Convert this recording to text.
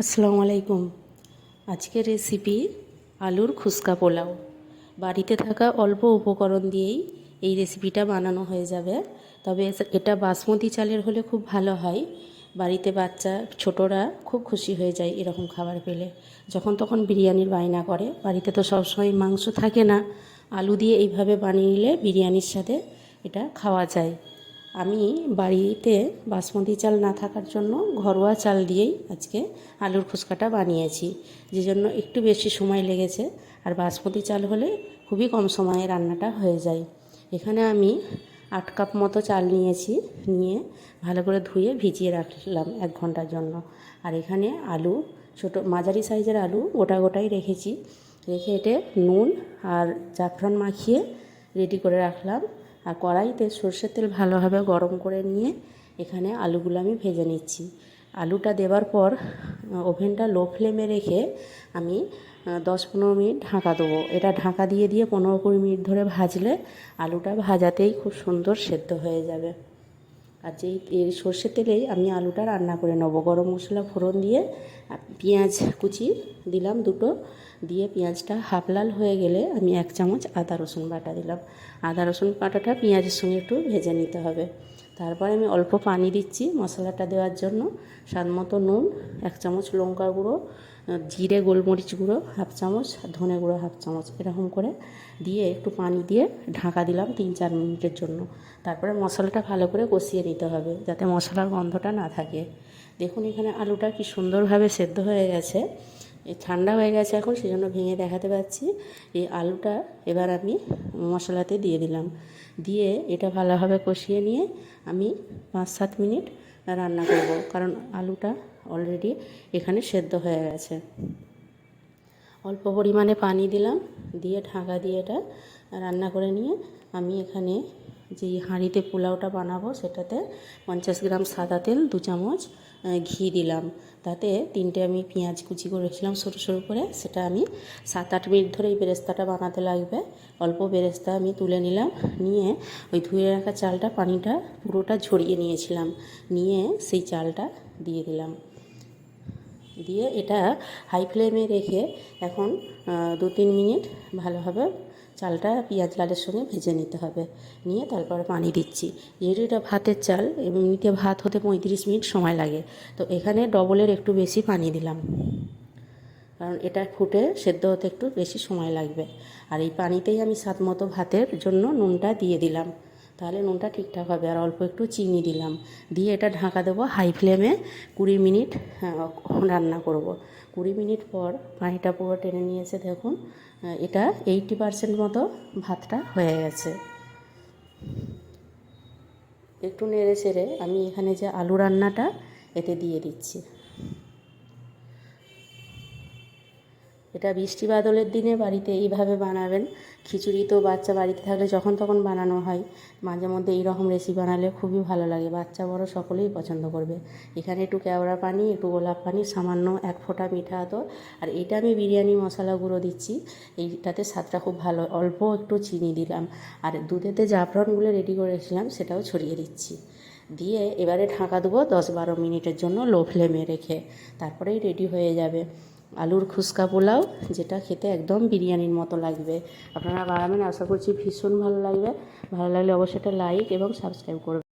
আসসালামু আলাইকুম। আজকের রেসিপি আলুর খুসকা পোলাও। বাড়িতে থাকা অল্প উপকরণ দিয়েই এই রেসিপিটা বানানো হয়ে যাবে। তবে এটা বাসমতি চালের হলে খুব ভালো হয়। বাড়িতে বাচ্চা, ছোটরা খুব খুশি হয়ে যায় এরকম খাবার পেলে। যখন তখন বিরিয়ানির বায়না করে। বাড়িতে তো সবসময় মাংস থাকে না। আলু দিয়ে এইভাবে বানিয়ে নিলে বিরিয়ানির সাথে এটা খাওয়া যায়। আমি বাড়িতে বাসমতি চাল না থাকার জন্য ঘরোয়া চাল দিয়েই আজকে আলুর ফুচকাটা বানিয়েছি যে জন্য একটু বেশি সময় লেগেছে। আর বাসমতি চাল হলে খুবই কম সময়ে রান্নাটা হয়ে যায়। এখানে আমি আট কাপ মতো চাল নিয়েছি, নিয়ে ভালো করে ধুয়ে ভিজিয়ে রাখলাম এক ঘণ্টার জন্য। আর এখানে আলু, ছোটো মাঝারি সাইজের আলু গোটা গোটাই রেখেছি। রেখে এটে নুন আর জাফরান মাখিয়ে রেডি করে রাখলাম। আর কড়াইতে সর্ষের তেল ভালোভাবে গরম করে নিয়ে এখানে আলুগুলো আমি ভেজে নিচ্ছি। আলুটা দেওয়ার পর ওভেনটা লো ফ্লেমে রেখে আমি দশ পনেরো মিনিট ঢাকা দেবো। এটা ঢাকা দিয়ে দিয়ে পনেরো কুড়ি মিনিট ধরে ভাজলে আলুটা ভাজাতেই খুব সুন্দর সেদ্ধ হয়ে যাবে। আর যেই সর্ষে তেলেই আমি আলুটা রান্না করে নেব। গরম মশলা, ফোড়ন দিয়ে পেঁয়াজ কুচি দিলাম দুটো। দিয়ে পেঁয়াজটা হাফ লাল হয়ে গেলে আমি এক চামচ আদা রসুন বাটা দিলাম। আদা রসুন বাটাটা পেঁয়াজের সঙ্গে একটু ভেজে নিতে হবে। তারপরে আমি অল্প পানি দিচ্ছি মশলাটা দেওয়ার জন্য, স্বাদ মতো নুন, এক চামচ লঙ্কা গুঁড়ো, জিরে, গোলমরিচ গুঁড়ো, হাফ চামচ, ধনে গুঁড়ো, হাফ চামচ, এরকম করে দিয়ে একটু পানি দিয়ে ঢাকা দিলাম তিন চার মিনিটের জন্য। তারপরে মশলাটা ভালো করে কষিয়ে নিতে হবে যাতে মশলার গন্ধটা না থাকে। দেখুন এখানে আলুটা কি সুন্দরভাবে সেদ্ধ হয়ে গেছে। ঠান্ডা হয়ে গেছে এখন সেই জন্য ভেঙে দেখাতে পাচ্ছি। এই আলুটা এবার আমি মশলাতে দিয়ে দিলাম। দিয়ে এটা ভালোভাবে কষিয়ে নিয়ে আমি পাঁচ সাত মিনিট রান্না করব, কারণ আলুটা অলরেডি এখানে সেদ্ধ হয়ে গেছে। অল্প পরিমাণে পানি দিলাম, দিয়ে ঢাকা দিয়ে এটা রান্না করে নিয়ে আমি এখানে যে হাঁড়িতে পোলাওটা বানাবো সেটাতে পঞ্চাশ গ্রাম সাদা তেল, দু চামচ ঘি দিলাম। তাতে তিনটে আমি পেঁয়াজ কুচি করে রেখেছিলাম সরু সরু করে। সেটা আমি সাত আট মিনিট ধরে এই বেরেস্তাটা বানাতে লাগবে। অল্প বেরেস্তা আমি তুলে নিলাম, নিয়ে ওই ধুয়ে রাখা চালটা পানিটা পুরোটা ঝরিয়ে নিয়েছিলাম। নিয়ে সেই চালটা দিয়ে দিলাম। দিয়ে এটা হাই ফ্লেমে রেখে এখন দু তিন মিনিট ভালোভাবে চালটা পেঁয়াজ লালের সঙ্গে ভেজে নিতে হবে। নিয়ে তারপরে পানি দিচ্ছি। যেহেতু এটা ভাতের চাল, এমনিতে ভাত হতে পঁয়ত্রিশ মিনিট সময় লাগে। তো এখানে ডবলের একটু বেশি পানি দিলাম। কারণ এটা ফুটে সেদ্ধ হতে একটু বেশি সময় লাগবে। আর এই পানিতেই আমি স্বাদ মতো ভাতের জন্য নুনটা দিয়ে দিলাম। তাহলে নুনটা ঠিকঠাক হবে। আর অল্প একটু চিনি দিলাম। দিয়ে এটা ঢাকা দেবো হাই ফ্লেমে কুড়ি মিনিট রান্না করব। কুড়ি মিনিট পর পানিটা পুরো টেনে নিয়েছে, দেখুন এটা এইটি পারসেন্ট মতো ভাতটা হয়ে গেছে। একটু নেড়ে চেড়ে আমি এখানে যে আলু রান্নাটা এতে দিয়ে দিচ্ছি। এটা বৃষ্টি বাদলের দিনে বাড়িতে এইভাবে বানাবেন। খিচুড়ি তো বাচ্চা বাড়িতে থাকলে যখন তখন বানানো হয়। মাঝে মধ্যে এইরকম রেসিপি বানালে খুবই ভালো লাগে। বাচ্চা বড় সকলেই পছন্দ করবে। এখানে একটু কেওড়া পানি, একটু গোলাপ পানি, সামান্য এক ফোঁটা মিঠা আতো আর এটা আমি বিরিয়ানি মশলা গুঁড়ো দিচ্ছি। এইটাতে স্বাদটা খুব ভালো। অল্প একটু চিনি দিলাম। আর দুধেতে জাফরানগুলো রেডি করেছিলাম সেটাও ছড়িয়ে দিচ্ছি। দিয়ে এবারে ঢাকা দেবো দশ বারো মিনিটের জন্য লো ফ্লেমে রেখে। তারপরেই রেডি হয়ে যাবে। আলুর খুসকা পোলাও, যেটা খেতে একদম বিরিয়ানির মতো লাগবে। আপনারা বাড়াবেন আশা করছি ভীষণ ভালো লাগবে। ভালো লাগলে অবশ্যই একটা লাইক এবং সাবস্ক্রাইব করবেন।